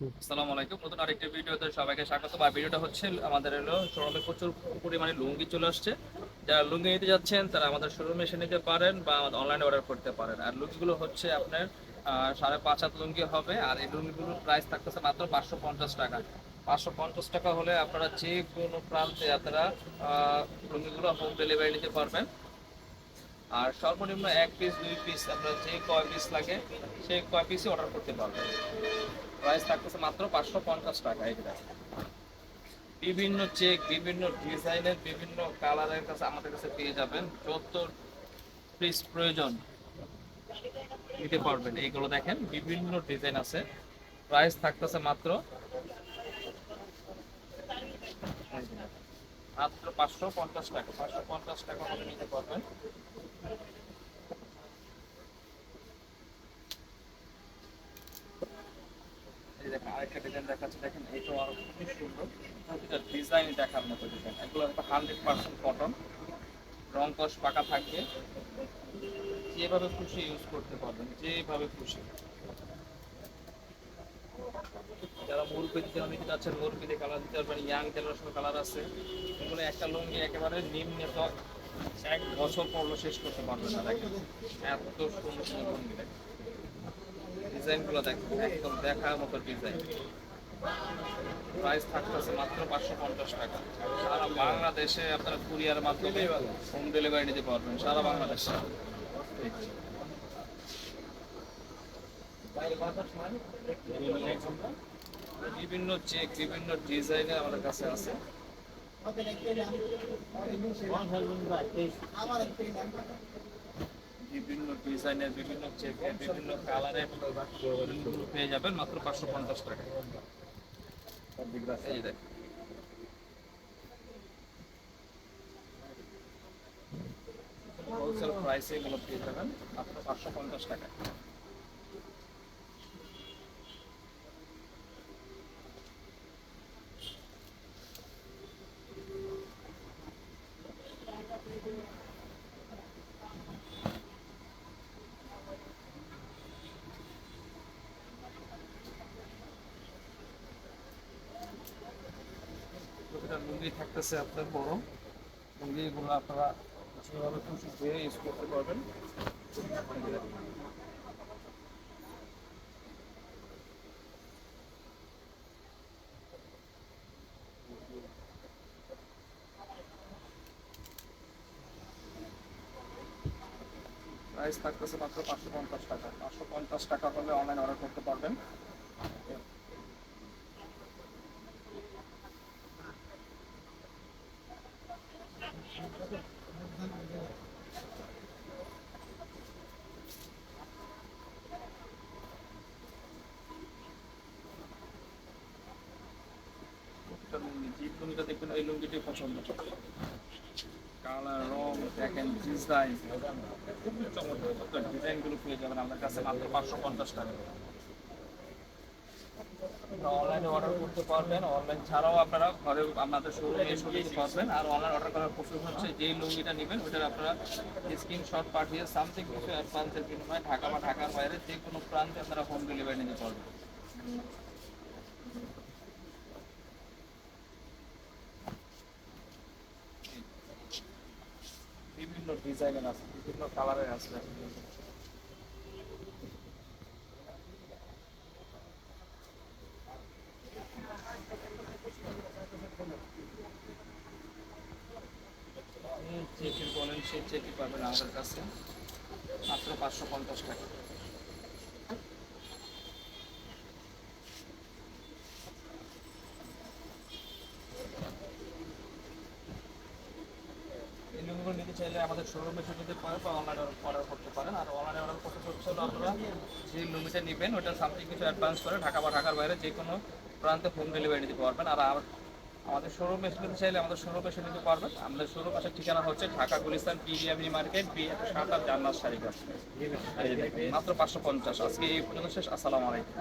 আসসালামু আলাইকুম। নতুন আরেকটি ভিডিওতে সবাইকে স্বাগত। আর ভিডিওটা হচ্ছে আমাদের হলো শোরুমে প্রচুর পরিমাণে লুঙ্গি চলে আসছে। যারা লুঙ্গি নিতে যাচ্ছেন, তারা আমাদের শোরুমে এসে নিতে পারেন বা আমাদের অনলাইনে অর্ডার করতে পারেন। আর লুঙ্গিগুলো হচ্ছে আপনার সাড়ে পাঁচ হাত লুঙ্গি হবে। আর এই লুঙ্গিগুলোর প্রাইস থাকতেছে মাত্র পাঁচশো পঞ্চাশ টাকা। পাঁচশো পঞ্চাশ টাকা হলে আপনারা যে কোনো প্রান্তে আপনারা লুঙ্গিগুলো হোম ডেলিভারি নিতে পারবেন। আর সর্বনিম্ন এক পিস দুই পিস আপনার যে কয় পিস লাগে, সেই কয় পিসই অর্ডার করতে পারবেন। প্রাইস থাকতেছে মাত্র পাঁচশো পঞ্চাশ টাকা এটা বিভিন্ন চেক বিভিন্ন ডিজাইনের, বিভিন্ন কালারের কাছে আমাদের কাছে পেয়ে যাবেন। যত পিস প্রয়োজন নিতে পারবেন। এইগুলো দেখেন, বিভিন্ন ডিজাইন আছে। প্রাইস থাকতেছে মাত্র মাত্র পাঁচশো পঞ্চাশ টাকা। পাঁচশো পঞ্চাশ টাকা নিতে পারবেন। আরেকটা ডিজাইন দেখাচ্ছে দেখেন এইটাও আরও খুবই সুন্দর। ডিজাইন দেখার মতো ডিজাইন এগুলো একটা হান্ড্রেড পার্সেন্ট কটন রং কষ পাকা থাকবে যেভাবে খুশি ইউজ করতে পারবেন, যেভাবে খুশি। যারা দিতে নিতে যাচ্ছেন মুরব্বীতে কালার দিতে পারবেন ইয়াং জেনারেশন কালার আছে। এগুলো একটা লুঙ্গি একেবারে নিম্ন এক বছর পরলো শেষ করতে পারবেন না, দেখেন। এত সুন্দর সুন্দর লুঙ্গি, দেখেন। ডিজাইনগুলো দেখেন একদম দেখার মতো ডিজাইন। প্রাইস থাকতেছে মাত্র পাঁচশো পঞ্চাশ টাকা। সারা বাংলাদেশে আপনারা কুরিয়ার মাধ্যমে হোম ডেলিভারি নিতে পারবেন সারা বাংলাদেশে। বিভিন্ন চেক বিভিন্ন ডিজাইনের আমাদের কাছে আছে। বিভিন্ন ডিজাইনের বিভিন্ন চেপের বিভিন্ন কালারের পেয়ে যাবেন মাত্র পাঁচশো পঞ্চাশ টাকা এই দেখেন। হোলসেল প্রাইসে এগুলো পেয়ে যাবেন মাত্র পাঁচশো পঞ্চাশ টাকা লুঙ্গি থাকতেছে আপনার বড়। লুঙ্গিগুলো আপনারা যেভাবে খুশি ধুয়ে ইউজ করতে পারবেন। প্রাইস থাকতেছে মাত্র পাঁচশো পঞ্চাশ টাকা। পাঁচশো পঞ্চাশ টাকা হলে অনলাইন অর্ডার করতে পারবেন প্রতিটা লুঙ্গি যে লুঙ্গিটা দেখবেন? এই লুঙ্গিটি পছন্দ। কালার, রং, দেখেন ডিজাইন খুবই চমৎকার ডিজাইনগুলো পেয়ে যাবেন আপনার কাছে মাত্র পাঁচশো পঞ্চাশ টাকা। অনলাইনে অর্ডার করতে পারবেন। অনলাইন ছাড়াও আপনারা ঘরে আপনাদের শোরুমে এসে নিতে পারবেন। আর অনলাইন অর্ডার করার প্রসেস হচ্ছে যেই লুঙ্গিটা নেবেন, ওইটার আপনারা স্ক্রিনশট পাঠিয়ে সামথিং কিছু অ্যাডভান্সের বিনিময়ে ঢাকা বা ঢাকার বাইরে যে কোনো প্রান্তে আপনারা হোম ডেলিভারি নিতে পারবেন। বিভিন্ন ডিজাইনের আছে, বিভিন্ন কালারের আছে। চেকি বলেন, সেই চেকি পাবেন আমাদের কাছে। মাত্র পাঁচশো পঞ্চাশ টাকা। নিতে চাইলে আমাদের শোরুমে এসে নিতে পারেন বা অনলাইনে অর্ডার করতে পারেন। আর অনলাইনে অর্ডার করতে হচ্ছে আপনারা যে লুঙ্গিটা নেবেন, ওটা সামথিং কিছু অ্যাডভান্স করে ঢাকা বা ঢাকার বাইরে যে কোনো প্রান্তে হোম ডেলিভারি নিতে পারবেন। আর আম- আমাদের শোরুম এসে নিতে চাইলে আমাদের শোরুম এসে নিতে পারবেন। আমাদের শোরুম আসার ঠিকানা হচ্ছে Dhaka Gulistan PDME market B একশো সাত আর জান্নাত শাড়ি মাত্র পাঁচশো পঞ্চাশ। আজকে এই পর্যন্ত শেষ। আসসালামু আলাইকুম।